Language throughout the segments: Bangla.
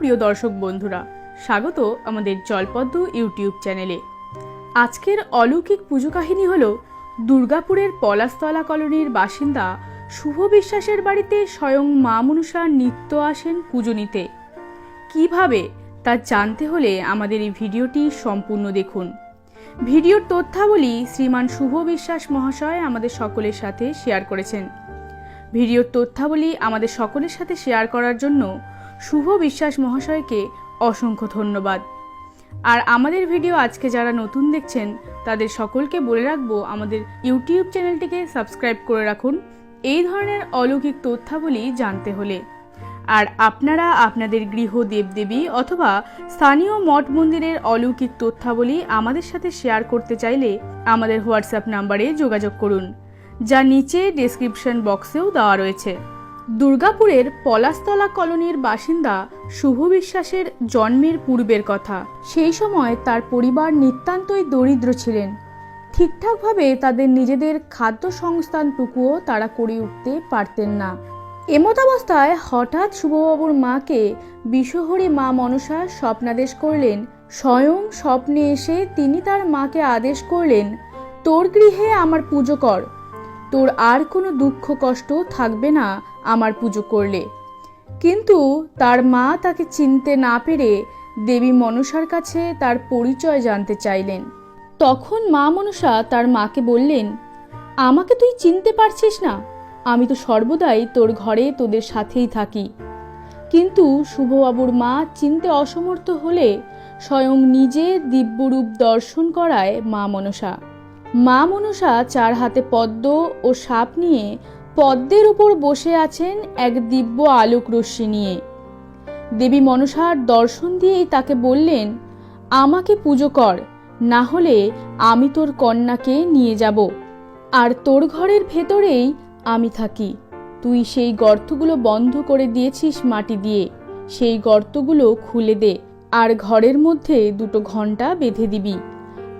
প্রিয় দর্শক বন্ধুরা, স্বাগত আমাদের জলপদ্ম ইউটিউব চ্যানেলে। আজকের অলৌকিক পুজো কাহিনী হল দুর্গাপুরের পলাশতলা কলোনির বাসিন্দা শুভ বিশ্বাসের বাড়িতে স্বয়ং মা মনুষা নিত্য আসেন পুজো নিতে। কীভাবে তা জানতে হলে আমাদের এই ভিডিওটি সম্পূর্ণ দেখুন। ভিডিওর তথ্যাবলী শ্রীমান শুভ বিশ্বাস মহাশয় আমাদের সকলের সাথে শেয়ার করেছেন। ভিডিওর তথ্যাবলী আমাদের সকলের সাথে শেয়ার করার জন্য শুভ বিশ্বাস মহাশয়কে অসংখ্য ধন্যবাদ। আর আমাদের ভিডিও আজকে যারা নতুন দেখছেন, তাদের সকলকে বলে রাখব আমাদের ইউটিউব চ্যানেলটিকে সাবস্ক্রাইব করে রাখুন। এই ধরনের অলৌকিক তথ্যাবলী জানতে হলে। আর আপনারা আপনাদের গৃহ দেবদেবী অথবা স্থানীয় মঠ মন্দিরের অলৌকিক তথ্যাবলী আমাদের সাথে শেয়ার করতে চাইলে আমাদের হোয়াটসঅ্যাপ নাম্বারে যোগাযোগ করুন, যা নিচে ডেসক্রিপশন বক্সেও দেওয়া রয়েছে। দুর্গাপুরের পলাশতলা কলোনির বাসিন্দা শুভ বিশ্বাসের জন্মের পূর্বের কথা। সেই সময় তার পরিবার নিতান্তই দরিদ্র ছিলেন। ঠিকঠাকভাবে তাদের নিজেদের খাদ্য সংস্থানটুকুও তারা করে উঠতে পারতেন না। এমতাবস্থায় হঠাৎ শুভবাবুর মাকে বিশ্বহরি মা মনসা স্বপ্নাদেশ করলেন। স্বয়ং স্বপ্নে এসে তিনি তার মাকে আদেশ করলেন, তোর গৃহে আমার পুজো কর। তোর আর কোনো দুঃখ কষ্ট থাকবে না। আমার পুজো করলে। কিন্তু তার মা তাকে চিনতে না পেরে দেবী মনসার কাছে তার পরিচয় জানতে চাইলেন। তখন মা মনসা তার মাকে বললেন, আমাকে তুই চিনতে পারছিস না। আমি তো সর্বদাই তোর ঘরে তোদের সাথেই থাকি। কিন্তু শুভবাবুর মা চিনতে অসমর্থ হলে স্বয়ং নিজে দিব্যরূপ দর্শন করায় মা মনসা। মা মনসা চার হাতে পদ্ম ও সাপ নিয়ে পদ্মের উপর বসে আছেন এক দিব্য আলোক রশ্মি নিয়ে। দেবী মনসার দর্শন দিয়েই তাকে বললেন, আমাকে পুজো কর, না হলে আমি তোর কন্যাকে নিয়ে যাব। আর তোর ঘরের ভেতরেই আমি থাকি। তুই সেই গর্তগুলো বন্ধ করে দিয়েছিস মাটি দিয়ে। সেই গর্তগুলো খুলে দে, আর ঘরের মধ্যে দুটো ঘণ্টা বেঁধে দিবি।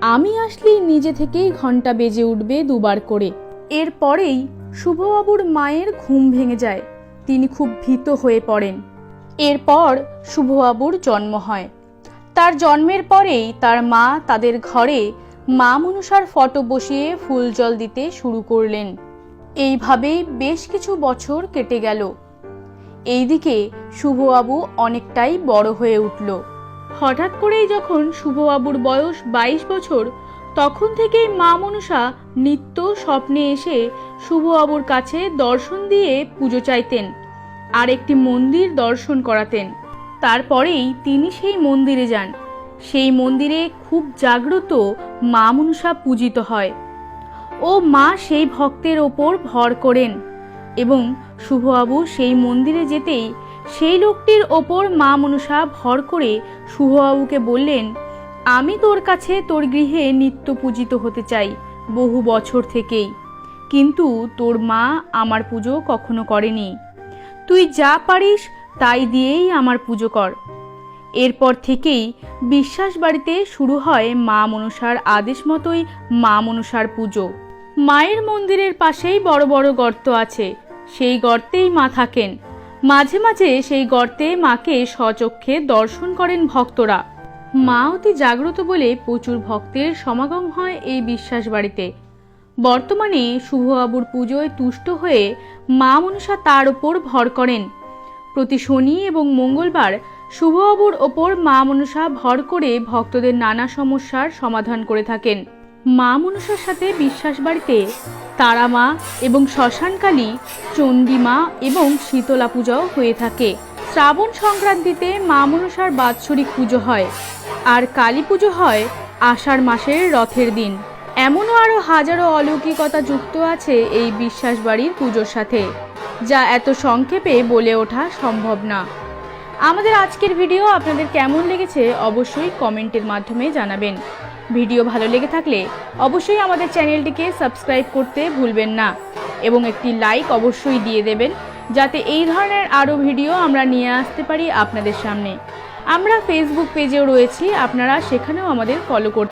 আমি আসলেই নিজে থেকেই ঘণ্টা বেজে উঠবে দুবার করে। এরপরেই শুভবাবুর মায়ের ঘুম ভেঙে যায়। তিনি খুব ভীত হয়ে পড়েন। এরপর শুভবাবুর জন্ম হয়। তার জন্মের পরেই তার মা তাদের ঘরে মা মনুষার ফটো বসিয়ে ফুল জল দিতে শুরু করলেন। এইভাবেই বেশ কিছু বছর কেটে গেল। এইদিকে শুভবাবু অনেকটাই বড় হয়ে উঠল। হঠাৎ করেই যখন শুভবাবুর বয়স বাইশ বছর তখন থেকেই মা মনসা নিত্য স্বপ্নে এসে শুভবাবুর কাছে দর্শন দিয়ে পুজো চাইতেন আর একটি মন্দির দর্শন করাতেন। তারপরেই তিনি সেই মন্দিরে যান। সেই মন্দিরে খুব জাগ্রত মা মনসা পূজিত হয় ও মা সেই ভক্তের ওপর ভর করেন এবং শুভবাবু সেই মন্দিরে যেতেই সেই লোকটির ওপর মা মনসা ভর করে শুভবাবুকে বললেন আমি তোর কাছে তোর গৃহে নিত্য পূজিত হতে চাই, বহু বছর থেকেই। কিন্তু তোর মা আমার পুজো কখনো করেনি। তুই যা পারিস তাই দিয়েই আমার পুজো কর। এরপর থেকেই বিশ্বাস বাড়িতে শুরু হয় মা মনসার আদেশ মতোই মা মনসার পুজো। মায়ের মন্দিরের পাশেই বড় বড় গর্ত আছে, সেই গর্তেই মা থাকেন। মাঝে মাঝে সেই গর্তে মাকে স্বচক্ষে দর্শন করেন ভক্তরা। মা অতি জাগ্রত বলে প্রচুর ভক্তের সমাগম হয় এই বিশ্বাস বাড়িতে। বর্তমানে শুভবাবুর পুজোয় তুষ্ট হয়ে মা মনসা তার ওপর ভর করেন। প্রতি শনি এবং মঙ্গলবার শুভবাবুর ওপর মা মনসা ভর করে ভক্তদের নানা সমস্যার সমাধান করে থাকেন। মা মনসার সাথে বিশ্বাস বাড়িতে তারা মা এবং শ্মশানকালী, চণ্ডীমা এবং শীতলা পূজাও হয়ে থাকে। শ্রাবণ সংক্রান্তিতে মা মনসার বাৎসরিক পুজো হয়। আর কালী পুজো হয় আষাঢ় মাসের রথের দিন। এমনও আরও হাজারো অলৌকিকতা যুক্ত আছে এই বিশ্বাস বাড়ির পুজোর সাথে, যা এত সংক্ষেপে বলে ওঠা সম্ভব না। আমাদের আজকের ভিডিও আপনাদের কেমন লেগেছে অবশ্যই কমেন্টের মাধ্যমে জানাবেন। ভিডিও ভালো লেগে থাকলে অবশ্যই আমাদের চ্যানেলটিকে সাবস্ক্রাইব করতে ভুলবেন না এবং একটি লাইক অবশ্যই দিয়ে দেবেন, যাতে এই ধরনের আরও ভিডিও আমরা নিয়ে আসতে পারি আপনাদের সামনে। আমরা ফেসবুক পেজেও রয়েছি আপনারা সেখানেও আমাদের ফলো করতে